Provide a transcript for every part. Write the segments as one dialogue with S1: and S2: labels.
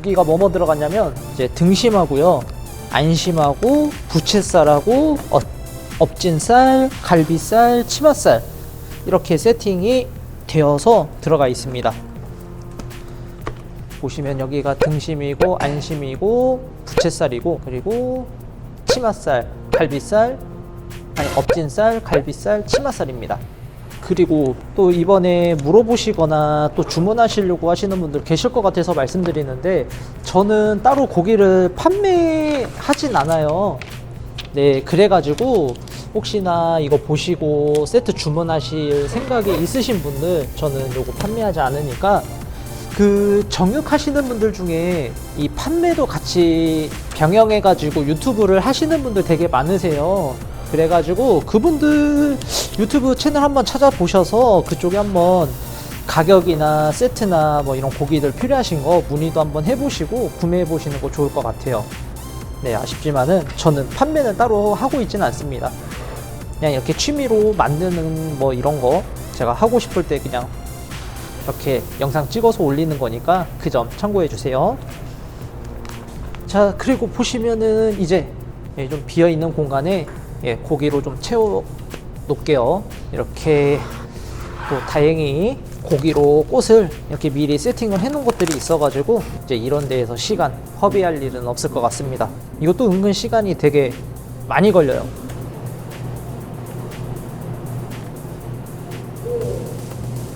S1: 고기가 뭐뭐 들어갔냐면 이제 등심하고요, 안심하고 부채살하고 어, 엎진살, 갈비살, 치맛살 이렇게 세팅이 되어서 들어가 있습니다. 보시면 여기가 등심이고 안심이고 부채살이고 그리고 치맛살, 갈비살, 아니 엎진살, 갈비살, 치맛살입니다. 그리고 또 이번에 물어보시거나 또 주문하시려고 하시는 분들 계실 것 같아서 말씀드리는데 저는 따로 고기를 판매하진 않아요. 네, 그래가지고 혹시나 이거 보시고 세트 주문하실 생각이 있으신 분들 저는 요거 판매하지 않으니까 그 정육하시는 분들 중에 이 판매도 같이 병행해가지고 유튜브를 하시는 분들 되게 많으세요. 그래가지고 그분들 유튜브 채널 한번 찾아보셔서 그쪽에 한번 가격이나 세트나 뭐 이런 고기들 필요하신 거 문의도 한번 해보시고 구매해 보시는 거 좋을 것 같아요. 네, 아쉽지만은 저는 판매는 따로 하고 있지는 않습니다. 그냥 이렇게 취미로 만드는 뭐 이런 거 제가 하고 싶을 때 그냥 이렇게 영상 찍어서 올리는 거니까 그 점 참고해 주세요. 자, 그리고 보시면은 이제 예, 좀 비어 있는 공간에 예, 고기로 좀 채워 놓을게요. 이렇게 또 다행히 고기로 꽃을 이렇게 미리 세팅을 해 놓은 것들이 있어가지고 이제 이런 데에서 시간 허비할 일은 없을 것 같습니다. 이것도 은근 시간이 되게 많이 걸려요.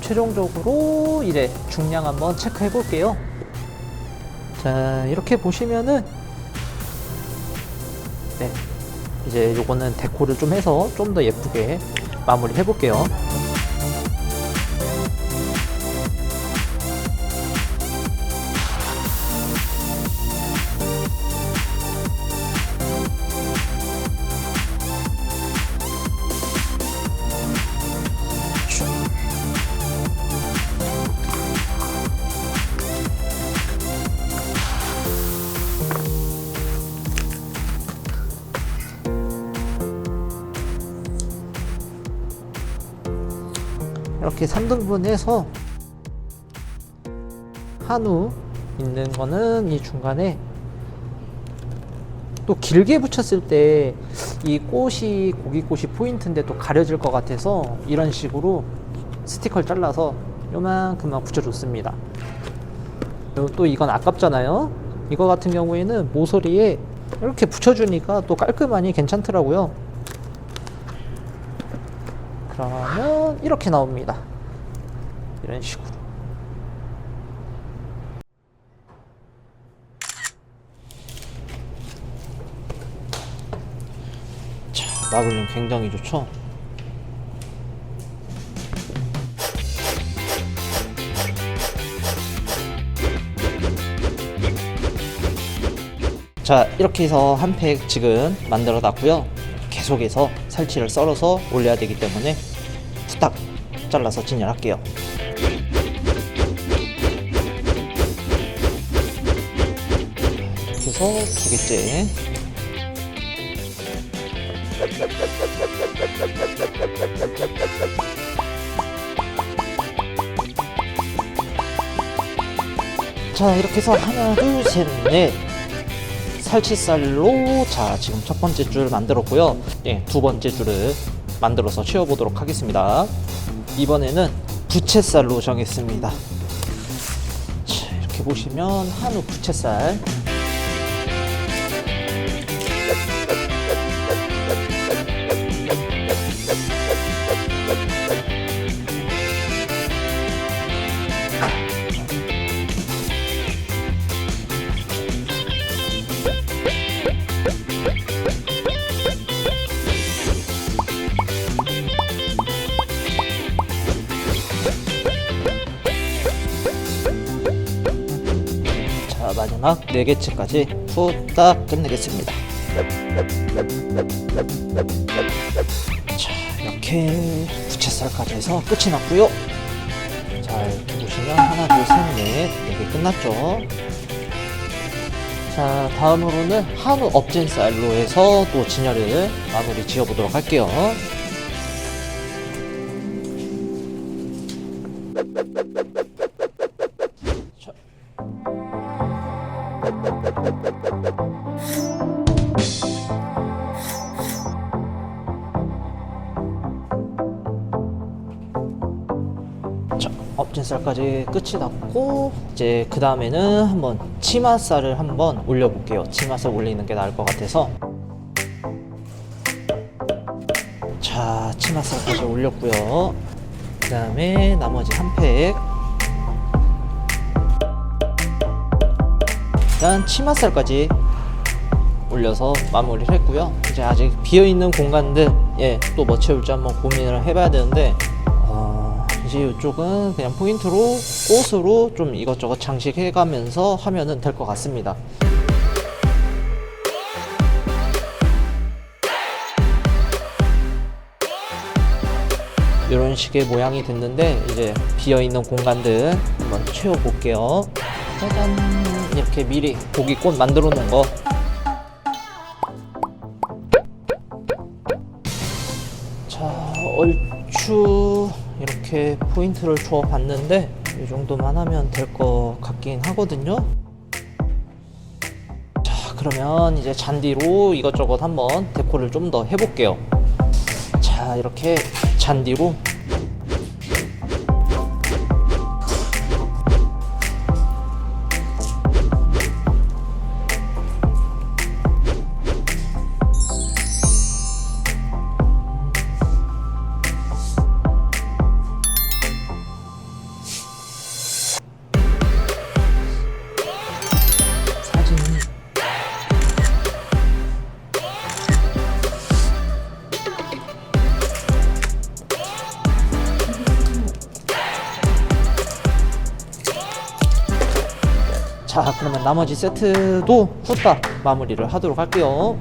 S1: 최종적으로 이제 중량 한번 체크해 볼게요. 자, 이렇게 보시면은 네. 이제 요거는 데코를 좀 해서 좀 더 예쁘게 마무리 해 볼게요. 이렇게 3등분 해서 한우 있는 거는 이 중간에 또 길게 붙였을 때 이 꽃이 고기꽃이 포인트인데 또 가려질 것 같아서 이런 식으로 스티커를 잘라서 요만큼만 붙여줬습니다. 또 이건 아깝잖아요. 이거 같은 경우에는 모서리에 이렇게 붙여주니까 또 깔끔하니 괜찮더라고요. 그러면 이렇게 나옵니다. 이런 식으로. 자, 마블링 굉장히 좋죠? 자, 이렇게 해서 한 팩 지금 만들어 놨고요. 계속해서 살치를 썰어서 올려야 되기 때문에 후딱 잘라서 진열할게요. 해서 두 개째. 자, 이렇게 해서 하나, 둘, 셋, 넷. 살치살로 자 지금 첫 번째 줄 만들었고요. 예, 두 번째 줄을 만들어서 채워보도록 하겠습니다. 이번에는 부채살로 정했습니다. 자, 이렇게 보시면 한우 부채살 마지막 네 개째까지 후딱 끝내겠습니다. 자 이렇게 부채살까지 해서 끝이 났고요. 자 이렇게 보시면 하나 둘셋넷네 개 끝났죠. 자 다음으로는 한우 엎진살로 해서 또 진열을 마무리 지어 보도록 할게요 자, 업진살까지 끝이 났고 이제 그 다음에는 한번 치맛살을 한번 올려볼게요. 치맛살 올리는 게 나을 것 같아서 자 치맛살까지 올렸고요. 그 다음에 나머지 한 팩. 일단 치마살까지 올려서 마무리를 했고요. 이제 아직 비어 있는 공간들 예, 또 뭐 채울지 한번 고민을 해봐야 되는데 어, 이제 이쪽은 그냥 포인트로 꽃으로 좀 이것저것 장식해가면서 하면은 될 것 같습니다. 이런 식의 모양이 됐는데 이제 비어 있는 공간들 한번 채워 볼게요. 짜잔 이렇게 미리 고기 꽃 만들어 놓은 거 자, 얼추 이렇게 포인트를 주어 봤는데 이 정도만 하면 될 것 같긴 하거든요. 자, 그러면 이제 잔디로 이것저것 한번 데코를 좀 더 해볼게요. 자, 이렇게 잔디로 자 그러면 나머지 세트도 후딱 마무리를 하도록 할게요.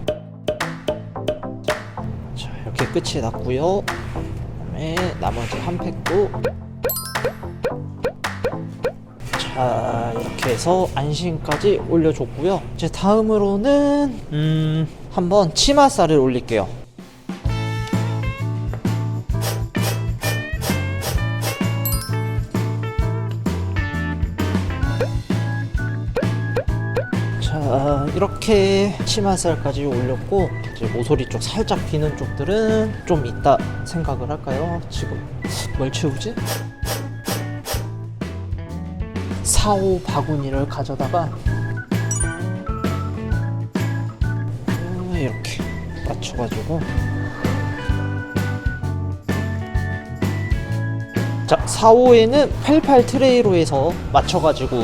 S1: 자 이렇게 끝이 났고요. 그 다음에 나머지 한 팩도. 자 이렇게 해서 안심까지 올려줬고요. 이제 다음으로는 음 한번 치마살을 올릴게요 이렇게 치마살까지 올렸고 이제 모서리 쪽 살짝 비는 쪽들은 좀 이따 생각을 할까요? 지금. 뭘 채우지? 4호 바구니를 가져다가 음, 이렇게 맞춰가지고. 자 4호에는 88 트레이로 해서 맞춰가지고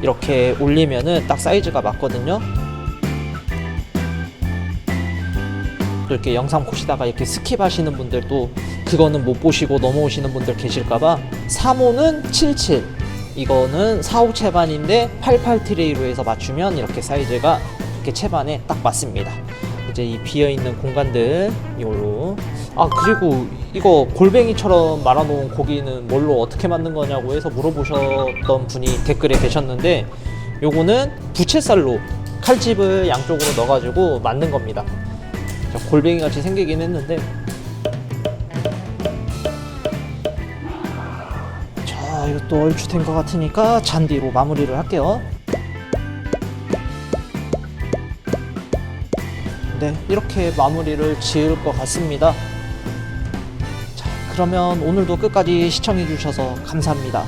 S1: 이렇게 올리면은 딱 사이즈가 맞거든요 또 이렇게 영상 보시다가 이렇게 스킵하시는 분들도 그거는 못 보시고 넘어오시는 분들 계실까봐 3호는 77 이거는 45 채반인데 88 트레이로 해서 맞추면 이렇게 사이즈가 이렇게 채반에 딱 맞습니다. 이제 이 비어 있는 공간들 이걸로 아 그리고 이거 골뱅이처럼 말아놓은 고기는 뭘로 어떻게 만든 거냐고 해서 물어보셨던 분이 댓글에 계셨는데 요거는 부채살로 칼집을 양쪽으로 넣어가지고 만든 겁니다. 골뱅이 같이 생기긴 했는데 자, 이것도 얼추 된 것 같으니까 잔디로 마무리를 할게요. 네, 이렇게 마무리를 지을 것 같습니다. 자, 그러면 오늘도 끝까지 시청해 주셔서 감사합니다.